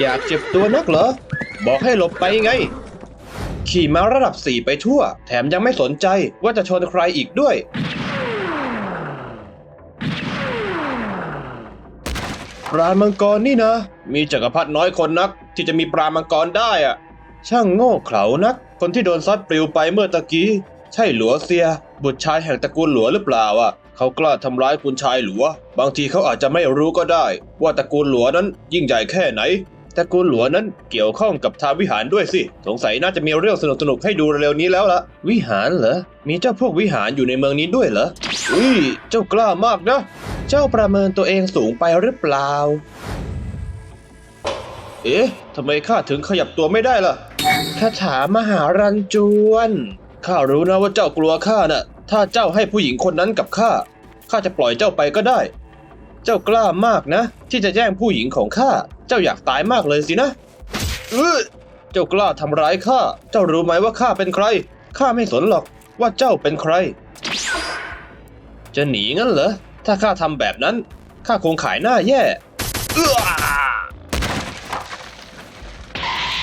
อยากเจ็บตัวนักเหรอ บอกให้หลบไปไง ขี่ม้าระดับสี่ไปทั่ว แถมยังไม่สนใจว่าจะชนใครอีกด้วยปลามังกรนี่นะ มีจักรพรรดิน้อยคนนัก ที่จะมีปลามังกรได้อะช่างโง่เขลานัก คนที่โดนซัดปลิวไปเมื่อตะกี้ ใช่หลัวเซีย บุตรชายแห่งตระกูลหลัวหรือเปล่าอะเขากล้าทำร้ายคุณชายหลัว บางทีเขาอาจจะไม่รู้ก็ได้ ว่าตระกูลหลัวนั้นยิ่งใหญ่แค่ไหน ตระกูลหลัวนั้นเกี่ยวข้องกับทางวิหารด้วยสิ สงสัยน่าจะมีเรื่องสนุกๆให้ดูเร็วนี้แล้วละวิหารเหรอ มีเจ้าพวกวิหารอยู่ในเมืองนี้ด้วยเหรอ อุ้ย เจ้ากล้ามากนะ เจ้าประเมินตัวเองสูงไปหรือเปล่า เอ๊ะทำไมข้าถึงขยับตัวไม่ได้ล่ะคาถามหารันจวน ข้ารู้นะว่าเจ้ากลัวข้าน่ะ ถ้าเจ้าให้ผู้หญิงคนนั้นกับข้า ข้าจะปล่อยเจ้าไปก็ได้ เจ้ากล้ามากนะ ที่จะแย่งผู้หญิงของข้า เจ้าอยากตายมากเลยสินะเออเจ้ากล้าทำร้ายข้า เจ้ารู้ไหมว่าข้าเป็นใคร ข้าไม่สนหรอกว่าเจ้าเป็นใคร จะหนีงั้นเหรอ ถ้าข้าทำแบบนั้น ข้าคงขายหน้าแย่เอื้อ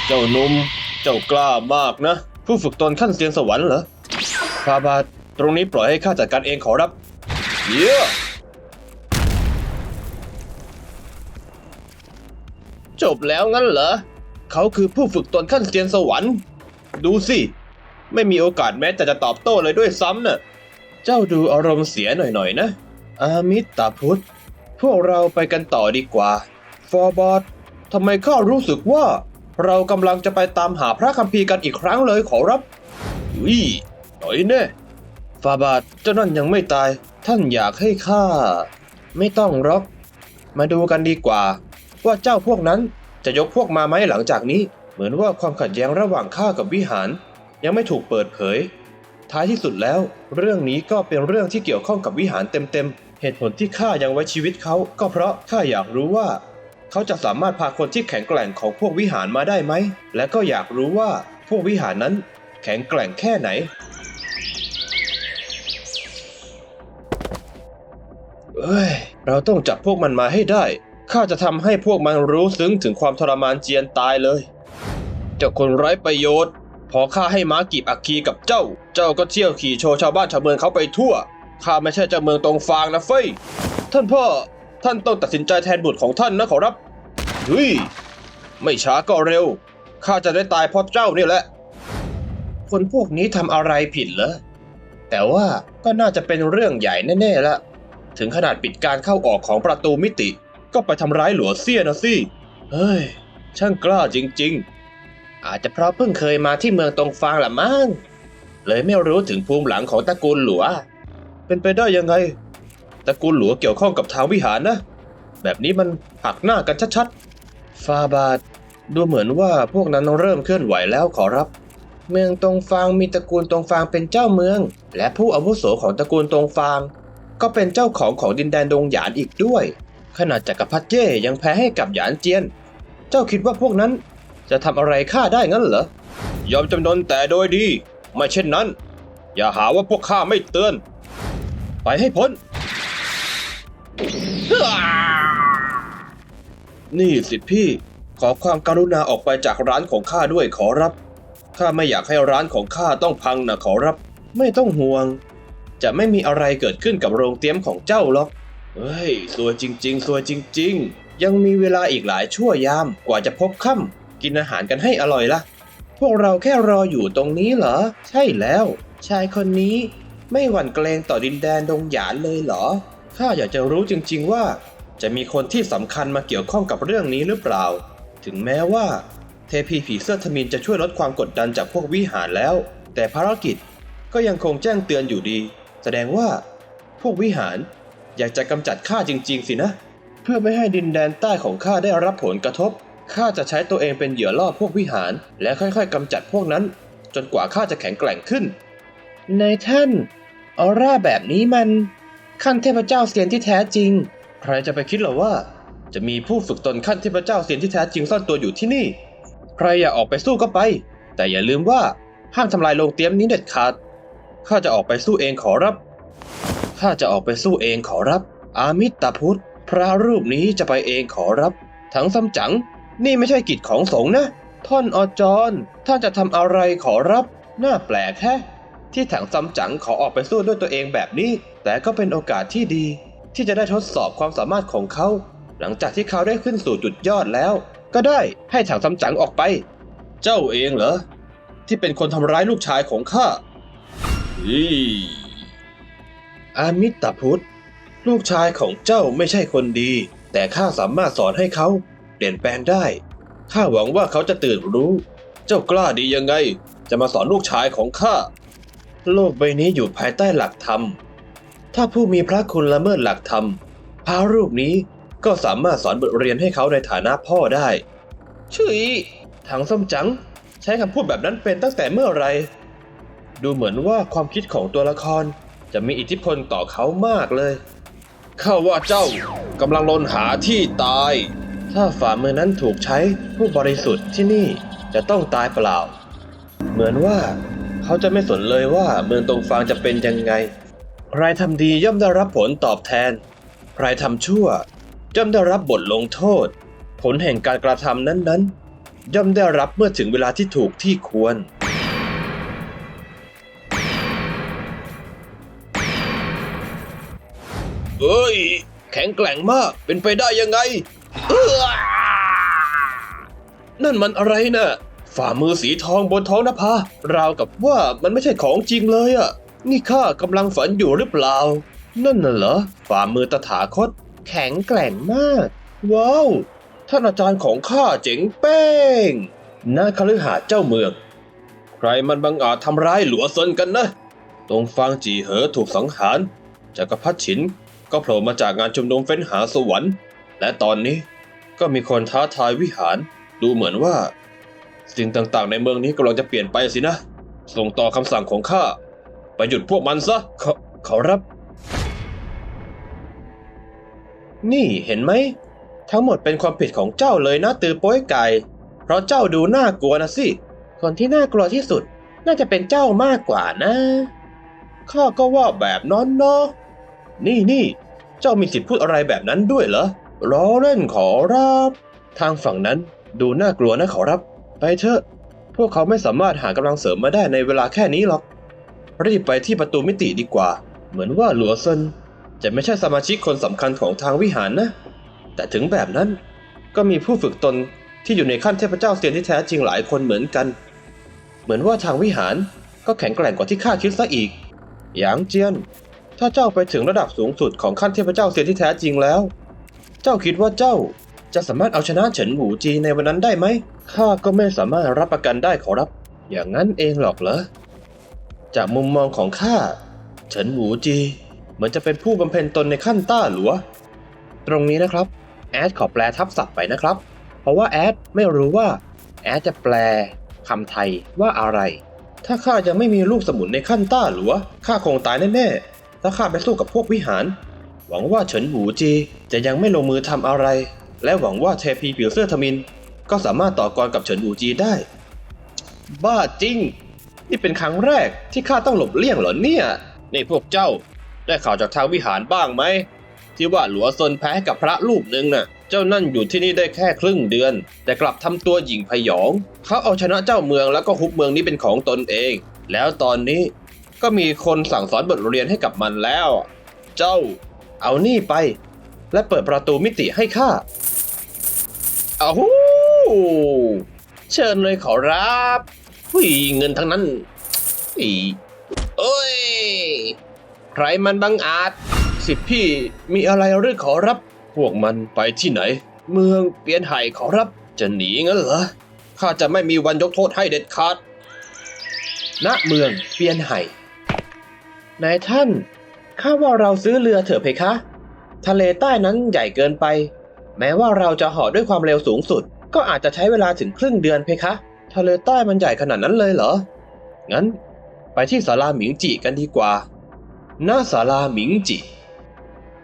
เจ้านุ่ม เจ้ากล้ามากนะ ผู้ฝึกตนขั้นเซียนสวรรค์เหรอฟาบาทตรงนี้ปล่อยให้ข้าจัดการเองขอรับ เยี่ย จบแล้วงั้นเหรอ เขาคือผู้ฝึกตนขั้นเซียนสวรรค์ ดูสิ ไม่มีโอกาสแม้แต่จะตอบโต้เลยด้วยซ้ำน่ะ เจ้าดูอารมณ์เสียหน่อยๆนะ อามิตาพุทธ พวกเราไปกันต่อดีกว่า ฟอร์บอททำไมข้ารู้สึกว่า เรากำลังจะไปตามหาพระคัมภีร์กันอีกครั้งเลยขอรับวิหน่อยแน่ฟาบาทเจ้านั่นยังไม่ตาย ท่านอยากให้ข้า ไม่ต้องรอก มาดูกันดีกว่า ว่าเจ้าพวกนั้นจะยกพวกมาไหมหลังจากนี้ เหมือนว่าความขัดแย้งระหว่างข้ากับวิหาร ยังไม่ถูกเปิดเผย ท้ายที่สุดแล้ว เรื่องนี้ก็เป็นเรื่องที่เกี่ยวข้องกับวิหารเต็มๆ เหตุผลที่ข้ายังไว้ชีวิตเขาก็เพราะข้าอยากรู้ว่า เขาจะสามารถพาคนที่แข็งแกร่งของพวกวิหารมาได้ไหม และก็อยากรู้ว่าพวกวิหารนั้น แข็งแกร่งแค่ไหนเอ้ย เราต้องจับพวกมันมาให้ได้ ข้าจะทำให้พวกมันรู้ซึ้งถึงความทรมานเจียนตายเลยเจ้าคนไร้ประโยชน์ พอข้าให้ม้ากีบอักคีกับเจ้า เจ้าก็เที่ยวขี่โชว์ชาวบ้านชาวเมืองเขาไปทั่วข้าไม่ใช่เจ้าเมืองตรงฟางนะเฟ้ยท่านพ่อท่านต้องตัดสินใจแทนบุตรของท่านนะขอรับเฮ้ยไม่ช้าก็เร็วข้าจะได้ตายเพราะเจ้านี่แหละ คนพวกนี้ทำอะไรผิดเหรอแต่ว่าก็น่าจะเป็นเรื่องใหญ่แน่ๆละถึงขนาดปิดการเข้าออกของประตูมิติ ก็ไปทำร้ายหลัวเซียนะสิ เฮ้ย ช่างกล้าจริง ๆ อาจจะเพราะเพิ่งเคยมาที่เมืองตรงฟางละมั้ง เลยไม่รู้ถึงภูมิหลังของตระกูลหลัว เป็นไปได้ยังไง ตระกูลหลัวเกี่ยวข้องกับทางวิหารนะ แบบนี้มันหักหน้ากันชัดๆ ฟาบาทดูเหมือนว่าพวกนั้นเริ่มเคลื่อนไหวแล้วขอรับ เมืองตรงฟางมีตระกูลตรงฟางเป็นเจ้าเมือง และผู้อาวุโสของตระกูลตรงฟาง ก็เป็นเจ้าของของดินแดนดงหยานอีกด้วย ขนาดจักรพรรดิเย่ยังแพ้ให้กับหยานเจียน เจ้าคิดว่าพวกนั้นจะทำอะไรข้าได้งั้นเหรอ ยอมจำนนแต่โดยดี ไม่เช่นนั้น อย่าหาว่าพวกข้าไม่เตือน ไปให้พ้น นี่สิพี่ ขอความการุณาออกไปจากร้านของข้าด้วยขอรับ ข้าไม่อยากให้ร้านของข้าต้องพังนะขอรับ ไม่ต้องห่วง จะไม่มีอะไรเกิดขึ้นกับโรงเตรียมของเจ้าหรอก เฮ้ยสวยจริงๆสวยจริง ๆ ยังมีเวลาอีกหลายชั่วยามกว่าจะพบค่ำกินอาหารกันให้อร่อยละพวกเราแค่รออยู่ตรงนี้เหรอ ใช่แล้ว ชายคนนี้ไม่หวั่นเกรงต่อดินแดนดงหยานเลยเหรอข้าอยากจะรู้จริง ๆว่า จะมีคนที่สำคัญมาเกี่ยวข้องกับเรื่องนี้หรือเปล่า ถึงแม้ว่า เทพีผีเสื้อทมินจะช่วยลดความกดดันจากพวกวิหารแล้ว แต่ภารกิจก็ยังคงแจ้งเตือนอยู่ดี แสดงว่า พวกวิหาร อยากจะกำจัดข้าจริง ๆ สินะ เพื่อไม่ให้ดินแดนใต้ของข้าได้รับผลกระทบข้าจะใช้ตัวเองเป็นเหยื่อล่อพวกวิหาร และค่อยๆกำจัดพวกนั้น จนกว่าข้าจะแข็งแกร่งขึ้นในท่านออร่าแบบนี้มันขั้นเทพเจ้าเซียนที่แท้จริง ใครจะไปคิดหรอว่า จะมีผู้ฝึกตนขั้นเทพเจ้าเซียนที่แท้จริงซ่อนตัวอยู่ที่นี่ ใครอยากออกไปสู้ก็ไป แต่อย่าลืมว่าห้ามทำลายโรงเตรียมนี้เด็ดขาดข้าจะออกไปสู้เองขอรับ ข้าจะออกไปสู้เองขอรับ อามิตาพุทธ พระรูปนี้จะไปเองขอรับ ทั้งซัมจั๋งนี่ไม่ใช่กิจของสงฆ์นะ ท่านอจรท่านจะทำอะไรขอรับ น่าแปลกแฮะ ที่ถังซัมจั๋งขอออกไปสู้ด้วยตัวเองแบบนี้ แต่ก็เป็นโอกาสที่ดี ที่จะได้ทดสอบความสามารถของเขา หลังจากที่เขาได้ขึ้นสู่จุดยอดแล้ว ก็ได้ให้ถังซัมจั๋งออกไป เจ้าเองเหรอที่เป็นคนทำร้ายลูกชายของข้าอี อามิตาพุทธ ลูกชายของเจ้าไม่ใช่คนดี แต่ข้าสามารถสอนให้เขาเปลี่ยนแปลงได้ ข้าหวังว่าเขาจะตื่นรู้ เจ้ากล้าดียังไง จะมาสอนลูกชายของข้า โลกใบนี้อยู่ภายใต้หลักธรรม ถ้าผู้มีพระคุณละเมิดหลักธรรม พระรูปนี้ก็สามารถสอนบทเรียนให้เขาในฐานะพ่อได้ชื่ออีถังส้มจัง ใช้คำพูดแบบนั้นเป็นตั้งแต่เมื่อไหรดูเหมือนว่าความคิดของตัวละคร จะมีอิทธิพลต่อเขามากเลย ข้าว่าเจ้ากำลังลนหาที่ตาย ถ้าฝ่ามือนั้นถูกใช้ผู้บริสุทธิ์ที่นี่จะต้องตายเปล่า เหมือนว่าเขาจะไม่สนเลยว่าเมืองตรงฟางจะเป็นยังไง ใครทำดีย่อมได้รับผลตอบแทน ใครทำชั่วย่อมได้รับบทลงโทษ ผลแห่งการกระทำนั้นๆ ย่อมได้รับเมื่อถึงเวลาที่ถูกที่ควร เอ้ย แข็งแกร่งมาก เป็นไปได้ยังไงเออนั่นมันอะไรนะ่ะ ฝ่ามือสีทองบนท้องนภาราวกับว่ามันไม่ใช่ของจริงเลยอะ่ะนี่ข้ากำลังฝันอยู่หรือเปล่า นั่นน่ะเหรอ ฝ่ามือตถาคต แข็งแกร่งมาก ว้าว ท่านอาจารย์ของข้าเจ๋งเป้งนาคฤหาสน์เจ้าเมือง ใครมันบังอาจทำร้ายหลัวซนกันนะ ตรงฟางจีเหอถูกสังหารจักรพรรดิฉิน ก็โผล่มาจากงานชุมนุมเฟ้นหาสวรรค์ และตอนนี้ก็มีคนท้าทายวิหาร ดูเหมือนว่า สิ่งต่างๆ ในเมืองนี้กำลังจะเปลี่ยนไปสินะ ส่งต่อคำสั่งของข้า ไปหยุดพวกมันซะขขอรับ นี่เห็นไหม ทั้งหมดเป็นความผิดของเจ้าเลยนะตือโป้ยไก่ เพราะเจ้าดูน่ากลัวนะสิ คนที่น่ากลัวที่สุด น่าจะเป็นเจ้ามากกว่านะ ข้าก็ว่าแบบนั้นเนาะ นี่นี่เจ้ามีสิทธิ์พูดอะไรแบบนั้นด้วยเหรอล้อเล่นขอรับ ทางฝั่งนั้นดูน่ากลัวนะขอรับ ไปเถอะ พวกเขาไม่สามารถหากำลังเสริมมาได้ในเวลาแค่นี้หรอก รีบไปที่ประตูมิติดีกว่า เหมือนว่าหลัวเซินจะไม่ใช่สมาชิกคนสำคัญของทางวิหารนะ แต่ถึงแบบนั้นก็มีผู้ฝึกตนที่อยู่ในขั้นเทพเจ้าเซียนที่แท้จริงหลายคนเหมือนกัน เหมือนว่าทางวิหารก็แข็งแกร่งกว่าที่ข้าคิดซะอีก หยางเจียน ถ้าเจ้าไปถึงระดับสูงสุดของขั้นเทพเจ้าเซียที่แท้จริงแล้ว เจ้าคิดว่าเจ้าจะสามารถเอาชนะเฉินหูจีในวันนั้นได้ไหม ข้าก็ไม่สามารถรับประกันได้ขอรับ อย่างนั้นเองหรอกเหรอ จากมุมมองของข้า เฉินหูจีเหมือนจะเป็นผู้บำเพ็ญตนในขั้นต้าหลัว ตรงนี้นะครับ แอดขอแปลทับศัพท์ไปนะครับ เพราะว่าแอดไม่รู้ว่า แอดจะแปลคำไทยว่าอะไร ถ้าข้ายังไม่มีลูกสมุนในขั้นต้าหลัว ข้าคงตายแน่ๆ ถ้าข้าไปสู้กับพวกวิหาร หวังว่าเฉินหูจีจะยังไม่ลงมือทำอะไร และหวังว่าเทพีผิวเสื้อทมิน ก็สามารถต่อกรกับเฉินหูจีได้ บ้าจริง นี่เป็นครั้งแรกที่ข้าต้องหลบเลี่ยงเหรอเนี่ยนี่พวกเจ้า ได้ข่าวจากทางวิหารบ้างไหมที่ว่าหลัวซนแพ้กับพระรูปหนึ่งน่ะ เจ้านั่นอยู่ที่นี่ได้แค่ครึ่งเดือน แต่กลับทำตัวหยิ่งพยอง เขาเอาชนะเจ้าเมืองแล้วก็ฮุบเมืองนี้เป็นของตนเอง แล้วตอนนี้ ก็มีคนสั่งสอนบทเรียนให้กับมันแล้ว เจ้า เอานี่ไป และเปิดประตูมิติให้ข้าเอาหูเชิญเลยขอรับหุยเงินทั้งนั้นอีเอ้ย ใครมันบังอาจ สิทธิพี่มีอะไรหรือขอรับ พวกมันไปที่ไหน เมืองเปลี่ยนไห่ขอรับ จะหนีงั้นเหรอ ข้าจะไม่มีวันยกโทษให้เด็ดขาดณเมืองเปลี่ยนไห่ นายท่าน ข้าว่าเราซื้อเรือเถอะเพคะ ทะเลใต้นั้นใหญ่เกินไป แม้ว่าเราจะหาะด้วยความเร็วสูงสุด ก็อาจจะใช้เวลาถึงครึ่งเดือนเพคะ ทะเลใต้มันใหญ่ขนาดนั้นเลยเหรอ งั้น ไปที่ศาลาหมิงจิกันดีกว่า หน้าศาลาหมิงจิ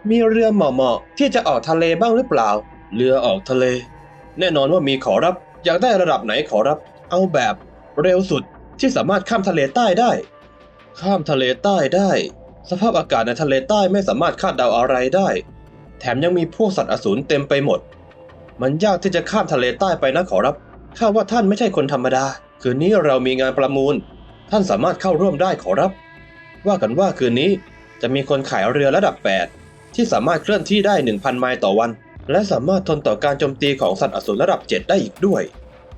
มีเรือเหมาะๆที่จะออกทะเลบ้างหรือเปล่า เรือออกทะเล แน่นอนว่ามีขอรับ อยากได้ระดับไหนขอรับ เอาแบบเร็วสุดที่สามารถข้ามทะเลใต้ได้ ข้ามทะเลใต้ได้ สภาพอากาศในทะเลใต้ไม่สามารถคาดเดาอะไรได้ แถมยังมีพวกสัตว์อสูรเต็มไปหมด มันยากที่จะข้ามทะเลใต้ไปนะขอรับข้าว่าท่านไม่ใช่คนธรรมดา คืนนี้เรามีงานประมูล ท่านสามารถเข้าร่วมได้ขอรับ ว่ากันว่าคืนนี้จะมีคนขายเรือระดับ 8 ที่สามารถเคลื่อนที่ได้ 1,000 ไมล์ต่อวัน และสามารถทนต่อการโจมตีของสัตว์อสูรระดับ 7 ได้อีกด้วย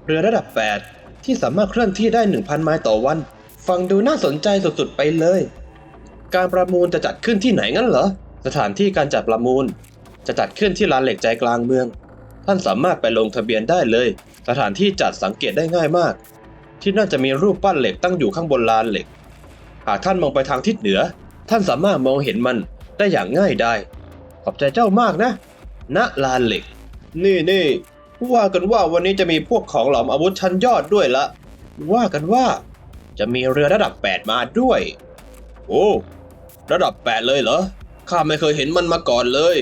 เรือระดับ 8 ที่สามารถเคลื่อนที่ได้ 1,000 ไมล์ต่อวัน ฟังดูน่าสนใจสุดๆไปเลย การประมูลจะจัดขึ้นที่ไหนงั้นเหรอ สถานที่การจัดประมูล จะจัดขึ้นที่ลานเหล็กใจกลางเมือง ท่านสามารถไปลงทะเบียนได้เลย สถานที่จัดสังเกตได้ง่ายมาก ที่น่าจะมีรูปปั้นเหล็กตั้งอยู่ข้างบนลานเหล็ก หากท่านมองไปทางทิศเหนือ ท่านสามารถมองเห็นมันได้อย่างง่ายได้ ขอบใจเจ้ามากนะ ณ ลานเหล็ก นี่นี่ว่ากันว่าวันนี้จะมีพวกของหลอมอาวุธชั้นยอดด้วยละ ว่ากันว่า จะมีเรือระดับ 8 มาด้วย โอ้ ระดับ 8 เลยเหรอ ข้าไม่เคยเห็นมันมาก่อนเลย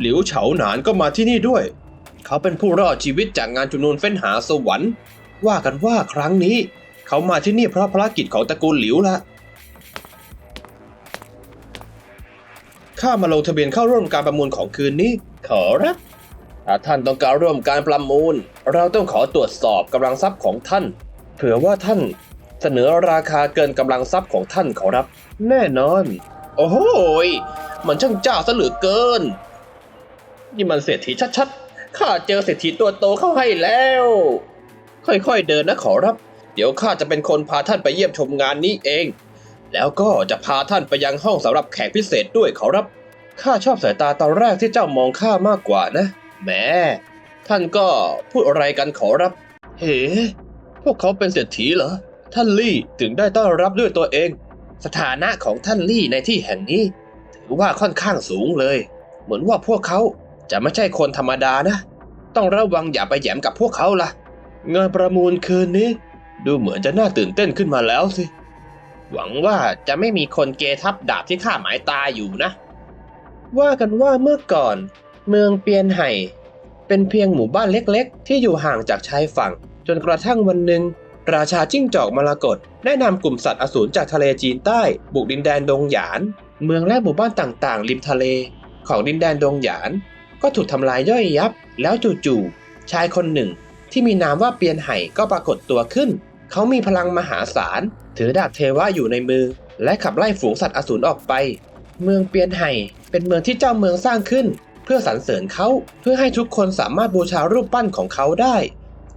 หลิวเฉาหนานก็มาที่นี่ด้วย เขาเป็นผู้รอดชีวิตจากงานจุนูนเฟ้นหาสวรรค์ ว่ากันว่าครั้งนี้ เขามาที่นี่เพราะภารกิจของตระกูลหลิวละข้ามาลงทะเบียนเข้าร่วมการประมูลของคืนนี้ ขอรับถ้าท่านต้องการร่วมการประมูล เราต้องขอตรวจสอบกำลังทรัพย์ของท่าน เผื่อว่าท่าน เสนอราคาเกินกำลังทรัพย์ของท่านขอรับ แน่นอน โอ้โหยมันช่างเจ้าซะเหลือเกิน นี่มันเศรษฐีชัดๆ ข้าเจอเศรษฐีตัวโตเข้าให้แล้ว ค่อยๆเดินนะขอรับ เดี๋ยวข้าจะเป็นคนพาท่านไปเยี่ยมชมงานนี้เอง แล้วก็จะพาท่านไปยังห้องสำหรับแขกพิเศษด้วยขอรับข้าชอบสายตาตอนแรกที่เจ้ามองข้ามากกว่านะแหมท่านก็พูดอะไรกันขอรับ เฮ้ พวกเขาเป็นเศรษฐีเหรอ ท่านลี่ถึงได้ต้อนรับด้วยตัวเอง สถานะของท่านลี่ในที่แห่งนี้ ถือว่าค่อนข้างสูงเลย เหมือนว่าพวกเขาจะไม่ใช่คนธรรมดานะ ต้องระวังอย่าไปแยมกับพวกเขาล่ะงานประมูลคืนนี้ ดูเหมือนจะน่าตื่นเต้นขึ้นมาแล้วสิ หวังว่าจะไม่มีคนเกทับดาบที่ข้าหมายตาอยู่นะ ว่ากันว่าเมื่อก่อน เมืองเปียนไห่ เป็นเพียงหมู่บ้านเล็กๆ ที่อยู่ห่างจากชายฝั่ง จนกระทั่งวันหนึ่ง ราชาจิ้งจอกมรกตได้นำกลุ่มสัตว์อสูรจากทะเลจีนใต้บุกดินแดนดงหยาน เมืองและหมู่บ้านต่างๆ ริมทะเล ของดินแดนดงหยาน ก็ถูกทำลายย่อยยับ แล้วจู่ๆชายคนหนึ่ง ที่มีนามว่าเปียนไห่ก็ปรากฏตัวขึ้น เขามีพลังมหาศาล ถือดาบเทวะอยู่ในมือ และขับไล่ฝูงสัตว์อสูรออกไป เมืองเปียนไห่เป็นเมืองที่เจ้าเมืองสร้างขึ้น เพื่อสรรเสริญเขาเพื่อให้ทุกคนสามารถบูชารูปปั้นของเขาได้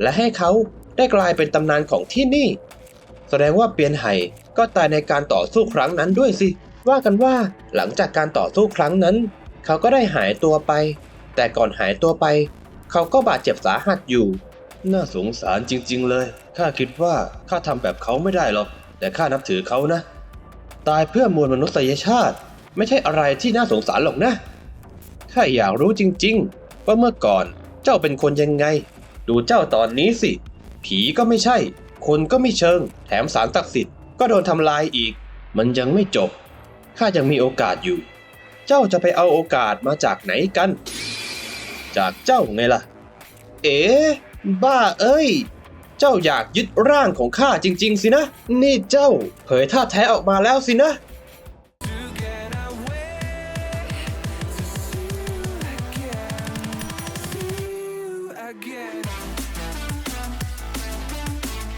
และให้เขา ได้กลายเป็นตำนานของที่นี่ แสดงว่าเปียนไห่ก็ตายในการต่อสู้ครั้งนั้นด้วยสิ ว่ากันว่าหลังจากการต่อสู้ครั้งนั้น เขาก็ได้หายตัวไป แต่ก่อนหายตัวไป เขาก็บาดเจ็บสาหัสอยู่ น่าสงสารจริง ๆ เลย ข้าคิดว่าข้าทำแบบเขาไม่ได้หรอก แต่ข้านับถือเขานะ ตายเพื่อมวลมนุษยชาติ ไม่ใช่อะไรที่น่าสงสารหรอกนะ ข้าอยากรู้จริง ๆ ว่าเมื่อก่อนเจ้าเป็นคนยังไง ดูเจ้าตอนนี้สิ ผีก็ไม่ใช่ คนก็ไม่เชิง แถมสารศักดิ์สิทธิ์ก็โดนทำลายอีก มันยังไม่จบ ข้ายังมีโอกาสอยู่ เจ้าจะไปเอาโอกาสมาจากไหนกัน จากเจ้าไงล่ะ เอ๋บ้าเอ้ย เจ้าอยากยึดร่างของข้าจริง ๆ สินะ นี่เจ้า เผยท่าแท้ออกมาแล้วสินะ